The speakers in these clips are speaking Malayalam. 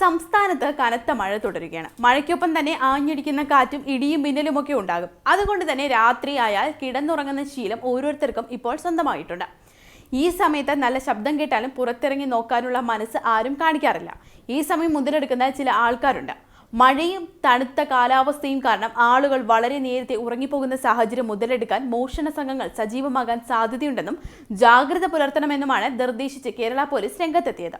സംസ്ഥാനത്ത് കനത്ത മഴ തുടരുകയാണ്. മഴയ്ക്കൊപ്പം തന്നെ ആഞ്ഞടിക്കുന്ന കാറ്റും ഇടിയും മിന്നലുമൊക്കെ ഉണ്ടാകും. അതുകൊണ്ട് തന്നെ രാത്രിയായാൽ കിടന്നുറങ്ങുന്ന ശീലം ഓരോരുത്തർക്കും ഇപ്പോൾ സ്വന്തമായിട്ടുണ്ട്. ഈ സമയത്ത് നല്ല ശബ്ദം കേട്ടാലും പുറത്തിറങ്ങി നോക്കാനുള്ള മനസ്സ് ആരും കാണിക്കാറില്ല. ഈ സമയം മുതലെടുക്കുന്ന ചില ആൾക്കാരുണ്ട്. മഴയും തണുത്ത കാലാവസ്ഥയും കാരണം ആളുകൾ വളരെ നേരത്തെ ഉറങ്ങിപ്പോകുന്ന സാഹചര്യം മുതലെടുക്കാൻ മോഷണ സംഘങ്ങൾ സജീവമാകാൻ സാധ്യതയുണ്ടെന്നും ജാഗ്രത പുലർത്തണമെന്നുമാണ് നിർദ്ദേശിച്ച് കേരള പോലീസ് രംഗത്തെത്തിയത്.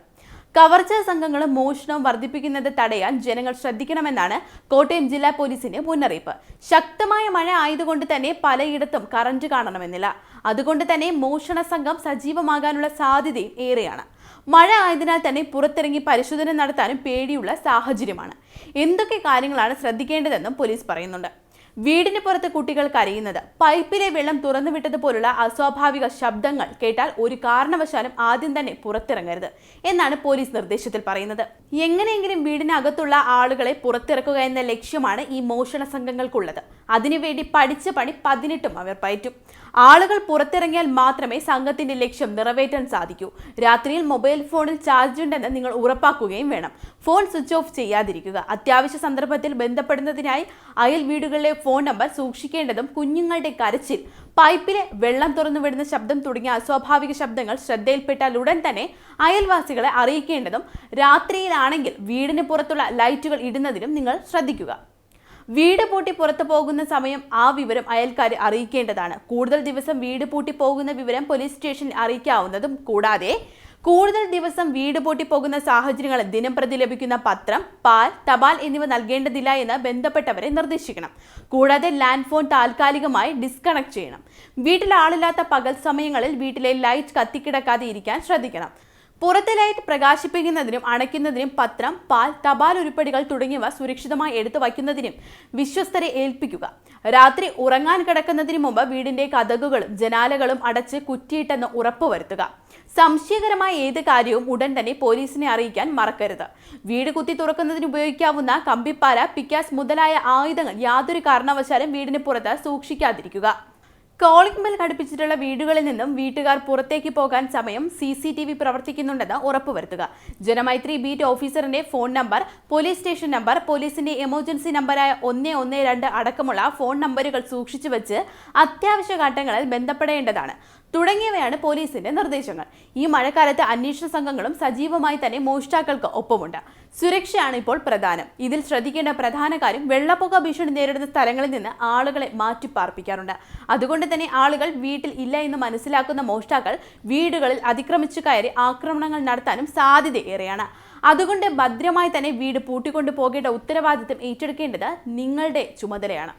കവർച്ചാ സംഘങ്ങളും മോഷണവും വർദ്ധിപ്പിക്കുന്നത് തടയാൻ ജനങ്ങൾ ശ്രദ്ധിക്കണമെന്നാണ് കോട്ടയം ജില്ലാ പോലീസിന്റെ മുന്നറിയിപ്പ്. ശക്തമായ മഴ ആയതുകൊണ്ട് തന്നെ പലയിടത്തും കറന്റ് കാണണമെന്നില്ല. അതുകൊണ്ട് തന്നെ മോഷണ സംഘം സജീവമാകാനുള്ള സാധ്യതയും ഏറെയാണ്. മഴ ആയതിനാൽ തന്നെ പുറത്തിറങ്ങി പരിശോധന നടത്താനും പേടിയുള്ള സാഹചര്യമാണ്. എന്തൊക്കെ കാര്യങ്ങളാണ് ശ്രദ്ധിക്കേണ്ടതെന്നും പോലീസ് പറയുന്നുണ്ട്. വീടിന് പുറത്ത് കുട്ടികൾ കരയുന്നത് പൈപ്പിലെ വെള്ളം തുറന്നു വിട്ടതുപോലുള്ള അസ്വാഭാവിക ശബ്ദങ്ങൾ കേട്ടാൽ ഒരു കാരണവശാലും ആദ്യം തന്നെ പുറത്തിറങ്ങരുത് എന്നാണ് പോലീസ് നിർദ്ദേശത്തിൽ പറയുന്നത്. എങ്ങനെയെങ്കിലും വീടിനകത്തുള്ള ആളുകളെ പുറത്തിറക്കുക എന്ന ലക്ഷ്യമാണ് ഈ മോഷണ സംഘങ്ങൾക്കുള്ളത്. അതിനുവേണ്ടി പഠിച്ച പണി പതിനെട്ടും അവർ പയറ്റും. ആളുകൾ പുറത്തിറങ്ങിയാൽ മാത്രമേ സംഘത്തിന്റെ ലക്ഷ്യം നിറവേറ്റാൻ സാധിക്കൂ. രാത്രിയിൽ മൊബൈൽ ഫോണിൽ ചാർജ് ഉണ്ടെന്ന് നിങ്ങൾ ഉറപ്പാക്കുകയും വേണം. ഫോൺ സ്വിച്ച് ഓഫ് ചെയ്യാതിരിക്കുക. അത്യാവശ്യ സന്ദർഭത്തിൽ ബന്ധപ്പെടുന്നതിനായി അയൽ വീടുകളിലെ ഫോൺ നമ്പർ സൂക്ഷിക്കേണ്ടതും കുഞ്ഞുങ്ങളുടെ കരച്ചിൽ. പൈപ്പിലെ വെള്ളം തുറന്നു വിടുന്ന ശബ്ദം തുടങ്ങിയ അസ്വാഭാവിക ശബ്ദങ്ങൾ ശ്രദ്ധയിൽപ്പെട്ടാൽ ഉടൻ തന്നെ അയൽവാസികളെ അറിയിക്കേണ്ടതും രാത്രിയിലാണെങ്കിൽ വീടിന് പുറത്തുള്ള ലൈറ്റുകൾ ഇടുന്നതിനും നിങ്ങൾ ശ്രദ്ധിക്കുക. വീട് പൂട്ടി പുറത്തു പോകുന്ന സമയം ആ വിവരം അയൽക്കാരെ അറിയിക്കേണ്ടതാണ്. കൂടുതൽ ദിവസം വീട് പൂട്ടി പോകുന്ന വിവരം പോലീസ് സ്റ്റേഷനിൽ അറിയിക്കാവുന്നതും കൂടാതെ കൂടുതൽ ദിവസം വീട് പൂട്ടി പോകുന്ന സാഹചര്യങ്ങളിൽ ദിനം പ്രതി ലഭിക്കുന്ന പത്രം പാൽ തപാൽ എന്നിവ നൽകേണ്ടതില്ല എന്ന് ബന്ധപ്പെട്ടവരെ നിർദ്ദേശിക്കണം. കൂടാതെ ലാൻഡ് ഫോൺ താൽക്കാലികമായി ഡിസ്കണക്ട് ചെയ്യണം. വീട്ടിൽ ആളില്ലാത്ത പകൽ സമയങ്ങളിൽ വീട്ടിലെ ലൈറ്റ് കത്തിക്കിടക്കാതെ ഇരിക്കാൻ ശ്രദ്ധിക്കണം. പുറത്തെ ലൈറ്റ് പ്രകാശിപ്പിക്കുന്നതിനും അണയ്ക്കുന്നതിനും പത്രം പാൽ തപാൽ ഉരുപ്പടികൾ തുടങ്ങിയവ സുരക്ഷിതമായി എടുത്തു വയ്ക്കുന്നതിനും വിശ്വസ്തരെ ഏൽപ്പിക്കുക. രാത്രി ഉറങ്ങാൻ കിടക്കുന്നതിന് മുമ്പ് വീടിന്റെ കതകുകളും ജനാലകളും അടച്ച് കുറ്റിയിട്ടെന്ന് ഉറപ്പുവരുത്തുക സംശയകരമായ ഏത് കാര്യവും ഉടൻ തന്നെ പോലീസിനെ അറിയിക്കാൻ മറക്കരുത്. വീട് കുത്തി തുറക്കുന്നതിന് ഉപയോഗിക്കാവുന്ന കമ്പിപ്പാല പിക്കാസ് മുതലായ ആയുധങ്ങൾ യാതൊരു കാരണവശാലും വീടിന് പുറത്ത് സൂക്ഷിക്കാതിരിക്കുക. കോളിംഗ് ബെൽ ഘടിപ്പിച്ചിട്ടുള്ള വീടുകളിൽ നിന്നും വീട്ടുകാർ പുറത്തേക്ക് പോകാൻ സമയം സി സി ടി വി പ്രവർത്തിക്കുന്നുണ്ടെന്ന് ഉറപ്പുവരുത്തുക. Janamaithri beat ഓഫീസറിന്റെ phone number police station number പോലീസിന്റെ എമർജൻസി നമ്പറായ ഒന്ന് ഒന്ന് രണ്ട് അടക്കമുള്ള ഫോൺ നമ്പറുകൾ സൂക്ഷിച്ചു വെച്ച് അത്യാവശ്യ ഘട്ടങ്ങളിൽ ബന്ധപ്പെടേണ്ടതാണ്. തുടങ്ങിയവയാണ് പോലീസിന്റെ നിർദ്ദേശങ്ങൾ. ഈ മഴക്കാലത്ത് അന്വേഷണ സംഘങ്ങളും സജീവമായി തന്നെ മോഷ്ടാക്കൾക്ക് ഒപ്പമുണ്ട്. സുരക്ഷയാണ് ഇപ്പോൾ പ്രധാനം. ഇതിൽ ശ്രദ്ധിക്കേണ്ട പ്രധാന കാര്യം വെള്ളപ്പൊക്ക ഭീഷണി നേരിടുന്ന സ്ഥലങ്ങളിൽ നിന്ന് ആളുകളെ മാറ്റിപ്പാർപ്പിക്കാറുണ്ട്. അതുകൊണ്ട് തന്നെ ആളുകൾ വീട്ടിൽ ഇല്ല എന്ന് മനസ്സിലാക്കുന്ന മോഷ്ടാക്കൾ വീടുകളിൽ അതിക്രമിച്ചു കയറി ആക്രമണങ്ങൾ നടത്താനും സാധ്യത ഏറെയാണ്. അതുകൊണ്ട് ഭദ്രമായി തന്നെ വീട് പൂട്ടിക്കൊണ്ടു പോകേണ്ട ഉത്തരവാദിത്തം ഏറ്റെടുക്കേണ്ടത് നിങ്ങളുടെ ചുമതലയാണ്.